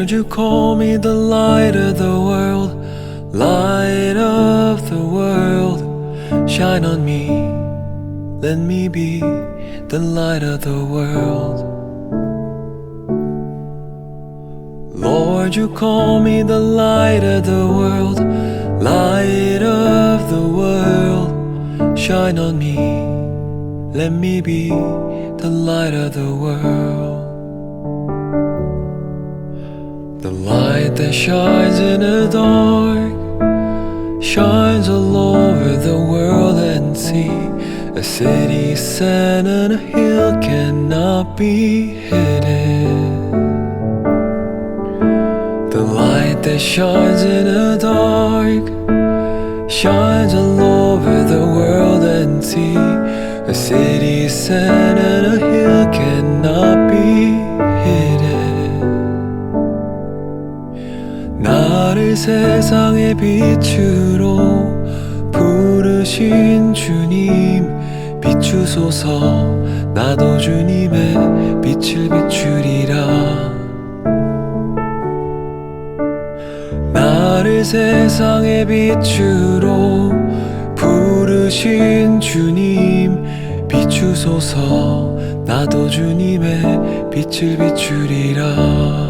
Lord, you call me the light of the world, light of the world. Shine on me, let me be the light of the world. Lord, you call me the light of the world, light of the world. Shine on me, let me be the light of the world. The light that shines in the dark shines all over the world and sea. A city set on a hill cannot be hidden. The light that shines in the dark shines all over the world and sea. A city set on a hill cannot 세상의 빛으로 부르신 주님 비추소서. 나도 주님의 빛을 비추리라. 나를 세상의 빛으로 부르신 주님 비추소서. 나도 주님의 빛을 비추리라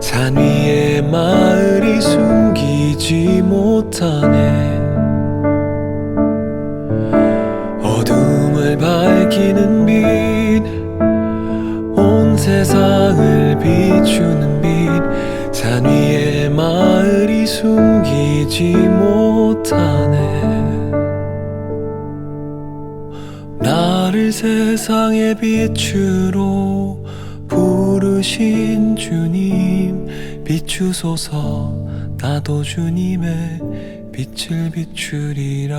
산 위에 마을이 숨기지 못하네. 어둠을 밝히는 빛, 온 세상을 비추는 빛, 산 위에 마을이 숨기지 못하네. 나를 세상의 빛으로 부르신 주님 비추소서 나도 주님의 빛을 비추리라